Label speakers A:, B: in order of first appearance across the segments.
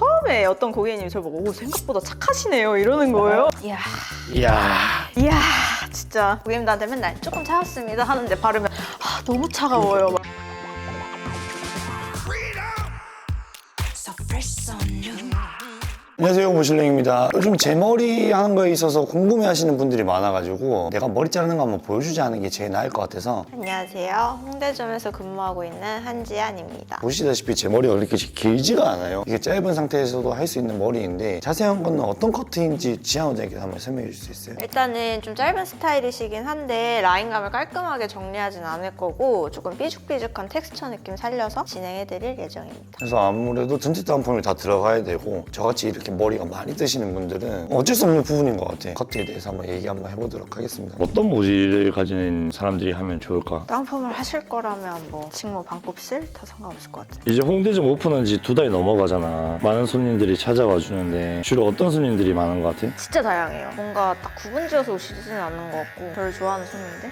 A: 처음에 어떤 고객님이 저를 보고 오 생각보다 착하시네요 이러는 거예요. 이야
B: 이야
A: 이야 진짜 고객님들한테 맨날 조금 차갑습니다 하는데 바르면 아, 너무 차가워요. 막.
C: So fresh, so new.
B: 안녕하세요 모실랭입니다 요즘 제 머리 하는 거에 있어서 궁금해 하시는 분들이 많아가지고 내가 머리 자르는 거 한번 보여주지 않은 게 제일 나을 것 같아서
A: 안녕하세요. 홍대점에서 근무하고 있는 한지안입니다.
B: 보시다시피 제 머리가 그렇게 길지가 않아요 이게 짧은 상태에서도 할 수 있는 머리인데 자세한 건 어떤 커트인지 지향원장님께 한번 설명해 줄수 있어요?
A: 일단은 좀 짧은 스타일이시긴 한데 라인감을 깔끔하게 정리하진 않을 거고 조금 삐죽삐죽한 텍스처 느낌 살려서 진행해드릴 예정입니다.
B: 그래서 아무래도 전체 다운펌이 다 들어가야 되고 저같이 이렇게 머리가 많이 뜨시는 분들은 어쩔 수 없는 부분인 것 같아요 커트에 대해서 한번 얘기 한번 해보도록 하겠습니다
D: 어떤 모질을 가진 사람들이 하면 좋을까?
A: 다운펌을 하실 거라면 뭐 직모 반곱슬 다 상관없을 것 같아요.
D: 이제 홍대점 오픈한 지 두 달이 넘어가잖아. 많은 손님들이 찾아와 주는데 주로 어떤 손님들이 많은 것 같아?
A: 진짜 다양해요. 뭔가 딱 구분지어서 오시지는 않는 것 같고 저를 좋아하는 손님들?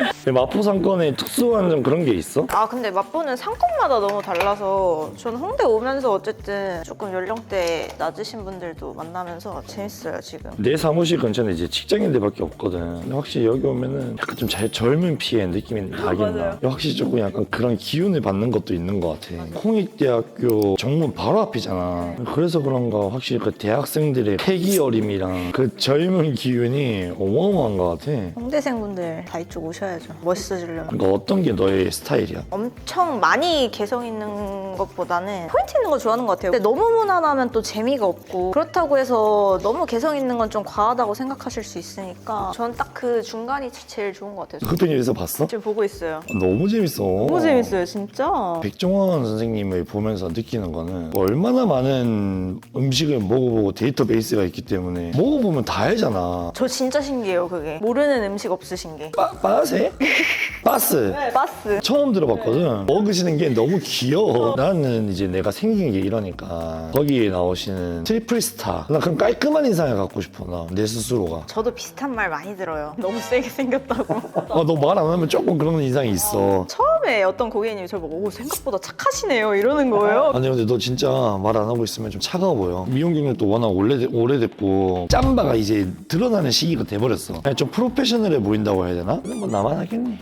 D: 마포 상권에 특수한 좀 그런 게 있어?
A: 아 근데 맛보는 상권마다 너무 달라서 저는 홍대 오면서 어쨌든 조금 연령대 낮으신 분들도 만나면서 재밌어요 지금.
D: 내 사무실 근처는 이제 직장인들밖에 없거든. 근데 확실히 여기 오면은 약간 좀 잘 젊은 피의 느낌이 나긴 나. 확실히 조금 약간 그런 기운을 받는 것도 있는 것 같아. 홍익대학교 정문 바로 앞이잖아. 그래서 그런가 확실히 그 대학생들의 패기 어림이랑 그 젊은 기운이 어마어마한 것 같아.
A: 홍대생 분들 다 이쪽 오셔야죠. 멋있어지려면.
D: 그러니까 어떤 게 너의 스타일이야?
A: 엄청 많이 개성 있는 것보다는 포인트 있는 거 좋아하는 것 같아요. 근데 너무 무난하면 또 재미가 없고 그렇다고 해서 너무 개성 있는 건 좀 과하다고 생각하실 수 있으니까 저는 딱그 중간이 제일 좋은 것 같아요.
D: 흑편에서 봤어?
A: 지금 보고 있어요.
D: 너무 재밌어.
A: 너무 재밌어요, 진짜.
D: 백종원 선생님을 보면서 느끼는 거는 얼마나 많은 음식을 먹어보고 데이터베이스가 있기 때문에 먹어보면 다 알잖아.
A: 저 진짜 신기해요, 그게. 모르는 음식 없으신 게.
D: 빠, 빠세? 바스.
A: 바스.
D: 처음 들어봤거든. 먹으시는 게 너무 귀여워. 나는 이제 내가 생긴 게 이러니까 거기에 나오시는 트리플 스타. 나 그런 깔끔한 인상을 갖고 싶어. 나 내 스스로가.
A: 저도 비슷한 말 많이 들어요. 너무 세게 생겼다고.
D: 아, 너 말 안 하면 조금 그런 인상이 있어.
A: 처음 에 어떤 고객님이 저를 보고 오, 생각보다 착하시네요 이러는 거예요.
D: 아니 근데 너 진짜 말 안 하고 있으면 좀 차가워 보여 미용 경력도 워낙 오래, 오래됐고 짬바가 이제 드러나는 시기가 돼버렸어 그냥 좀 프로페셔널해 보인다고 해야 되나? 뭐 나만 하겠니?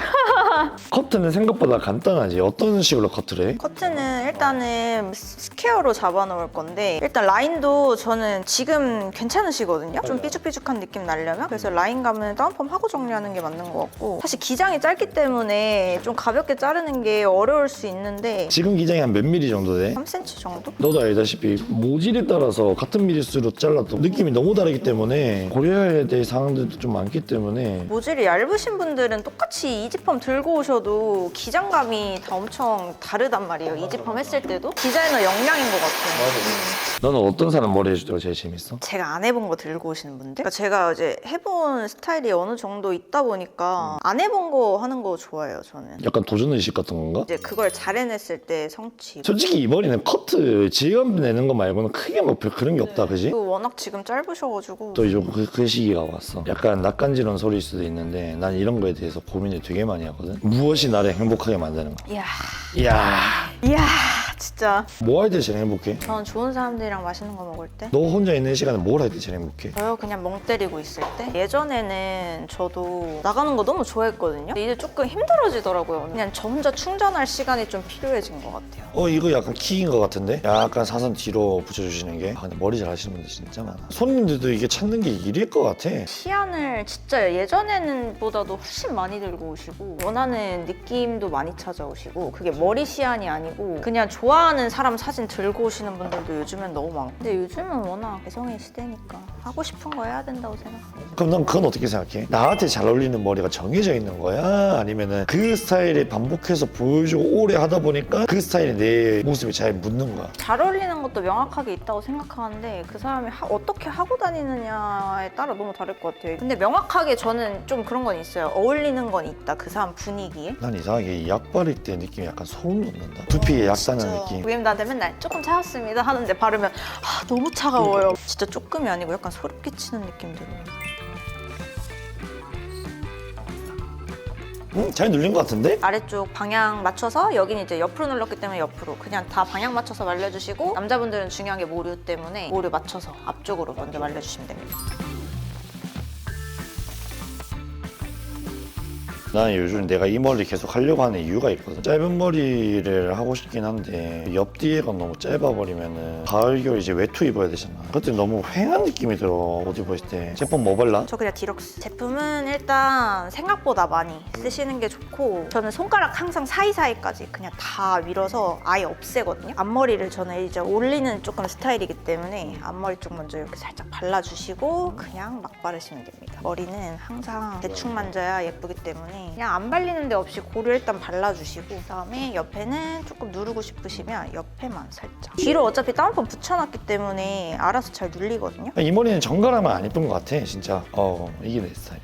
D: 커트는 생각보다 간단하지 어떤 식으로 커트를 해?
A: 커트는 일단은 스퀘어로 잡아놓을 건데 일단 라인도 저는 지금 괜찮으시거든요. 좀 삐죽삐죽한 느낌 나려면 그래서 라인감은 다운펌 하고 정리하는 게 맞는 것 같고 사실 기장이 짧기 때문에 좀 가볍게 자르는 게 어려울 수 있는데
D: 지금 기장이 한 몇 미리 정도 돼?
A: 3cm 정도?
D: 너도 알다시피 모질에 따라서 같은 미리수로 잘라도 느낌이 너무 다르기 때문에 고려해야 될 사항들도 좀 많기 때문에
A: 모질이 얇으신 분들은 똑같이 이지펌 들고 오셔도 기장감이 다 엄청 다르단 말이에요. 이지펌 했을 때도 디자이너 역량인 것 같아요.
D: 너는 어떤 사람 머리 때가 제일 재밌어?
A: 제가 안 해본 거 들고 오시는 분들? 그러니까 제가 이제 해본 스타일이 어느 정도 있다 보니까 안 해본 거 하는 거 좋아해요, 저는.
D: 약간 도전의식 같은 건가?
A: 이제 그걸 잘 해냈을 때 성취.
D: 솔직히 이 머리는 커트 질감 내는 거 말고는 크게 뭐별 그런 게 없다 그지?
A: 그 워낙 지금 짧으셔가지고
D: 또 이제 그, 그 시기가 왔어. 약간 낯간지러운 소리일 수도 있는데 난 이런 거에 대해서 고민을 되게 많이 하거든. 무엇이 나를 행복하게 만드는 거.
A: 이야
D: 이야.
A: 이야 진짜
D: 뭐 할 때 제일 행복해?
A: 저는 좋은 사람들이랑 맛있는 거 먹을 때
D: 너 혼자 있는 시간에 뭘 할 때 제일 행복해?
A: 저요 그냥 멍 때리고 있을 때 예전에는 저도 나가는 거 너무 좋아했거든요 근데 이제 조금 힘들어지더라고요 그냥 저 혼자 충전할 시간이 좀 필요해진 것 같아요
D: 어 이거 약간 키인 것 같은데? 약간 사선 뒤로 붙여주시는 게. 아 근데 머리 잘 하시는 분들 진짜 많아. 손님들도 이게 찾는 게 일일 것 같아.
A: 시안을 진짜 예전에는 보다도 훨씬 많이 들고 오시고 원하는 느낌도 많이 찾아오시고 그게 머리 시안이 아니고 그냥 좋아 하는 사람 사진 들고 오시는 분들도 요즘엔 너무 많고. 근데 요즘은 워낙 개성의 시대니까 하고 싶은 거 해야 된다고 생각해요
D: 그럼 넌 그건 어떻게 생각해? 나한테 잘 어울리는 머리가 정해져 있는 거야? 아니면은 그 스타일에 반복해서 보여주고 오래 하다 보니까 그 스타일에 내 모습이 잘 묻는 거야?
A: 잘 어울리는 것도 명확하게 있다고 생각하는데 그 사람이 하- 어떻게 하고 다니느냐에 따라 너무 다를 것 같아요 근데 명확하게 저는 좀 그런 건 있어요 어울리는 건 있다 그 사람 분위기에
D: 난 이상하게 이 약 바를 때 느낌이 약간 소름 돋는다. 두피에 약 사는 느낌.
A: 고객님들한테 맨날 조금 차갑습니다 하는데 바르면 아, 너무 차가워요. 진짜 조금이 아니고 약간 소름 끼치는 느낌 들어요.
D: 음, 잘 눌린 것 같은데?
A: 아래쪽 방향 맞춰서 여기는 이제 옆으로 눌렀기 때문에 옆으로 그냥 다 방향 맞춰서 말려주시고 남자분들은 중요한 게 모류 때문에 모류 맞춰서 앞쪽으로 먼저 말려주시면 됩니다.
E: 나는 요즘 내가 이 머리 계속 하려고 하는 이유가 있거든. 짧은 머리를 하고 싶긴 한데 옆뒤에가 너무 짧아버리면은 가을 겨울 이제 외투 입어야 되잖아. 그때 너무 휑한 느낌이 들어 옷 입었을 때. 제품 뭐 발라?
A: 저 그냥 디럭스 제품은 일단 생각보다 많이 쓰시는 게 좋고 저는 손가락 항상 사이사이까지 그냥 다 밀어서 아예 없애거든요 앞머리를 저는 이제 올리는 조금 스타일이기 때문에 앞머리 쪽 먼저 이렇게 살짝 발라주시고 그냥 막 바르시면 됩니다 머리는 항상 대충 만져야 예쁘기 때문에 그냥 안 발리는 데 없이 고루 일단 발라주시고 그다음에 옆에는 조금 누르고 싶으시면 옆에만 살짝 뒤로 어차피 다운펌 붙여놨기 때문에 알아서 잘 눌리거든요
E: 이 머리는 정갈하면 안 예쁜 것 같아 진짜. 어 이게 내 스타일.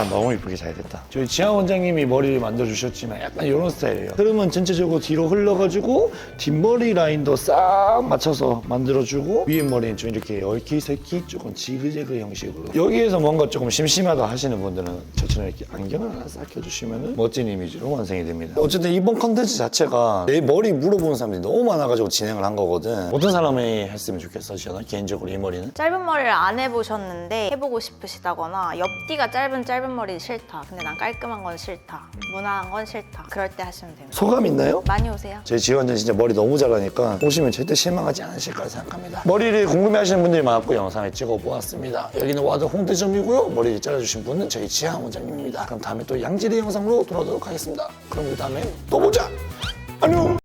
E: 난 너무 이쁘게 잘 됐다.
D: 저희 지하 원장님이 머리를 만들어 주셨지만 약간 이런 스타일이에요. 흐름은 전체적으로 뒤로 흘러가지고 뒷머리 라인도 싹 맞춰서 만들어주고 위에 머리는 좀 이렇게 얽히새끼 조금 지그재그 형식으로 여기에서 뭔가 조금 심심하다 하시는 분들은 저처럼 이렇게 안경을 하나 싹 껴주시면 멋진 이미지로 완성이 됩니다. 어쨌든 이번 컨텐츠 자체가 내 머리 물어보는 사람들이 너무 많아가지고 진행을 한 거거든. 어떤 사람이 했으면 좋겠어, 지현아? 개인적으로 이 머리는?
A: 짧은 머리를 안 해보셨는데 해보고 싶으시다거나 옆뒤가 짧은 짧은 머리 싫다. 근데 난 깔끔한 건 싫다. 무난한 건 싫다. 그럴 때 하시면 됩니다.
D: 소감 있나요?
A: 많이 오세요.
D: 저희 지원자 진짜 머리 너무 잘하니까 오시면 절대 실망하지 않으실 거라 생각합니다. 머리를 궁금해하시는 분들이 많았고 영상을 찍어보았습니다. 여기는 와드 홍대점이고요. 머리를 잘라주신 분은 저희 지하 원장님입니다. 그럼 다음에 또 양질의 영상으로 돌아오도록 하겠습니다. 그럼 우리 다음에 또 보자. 안녕.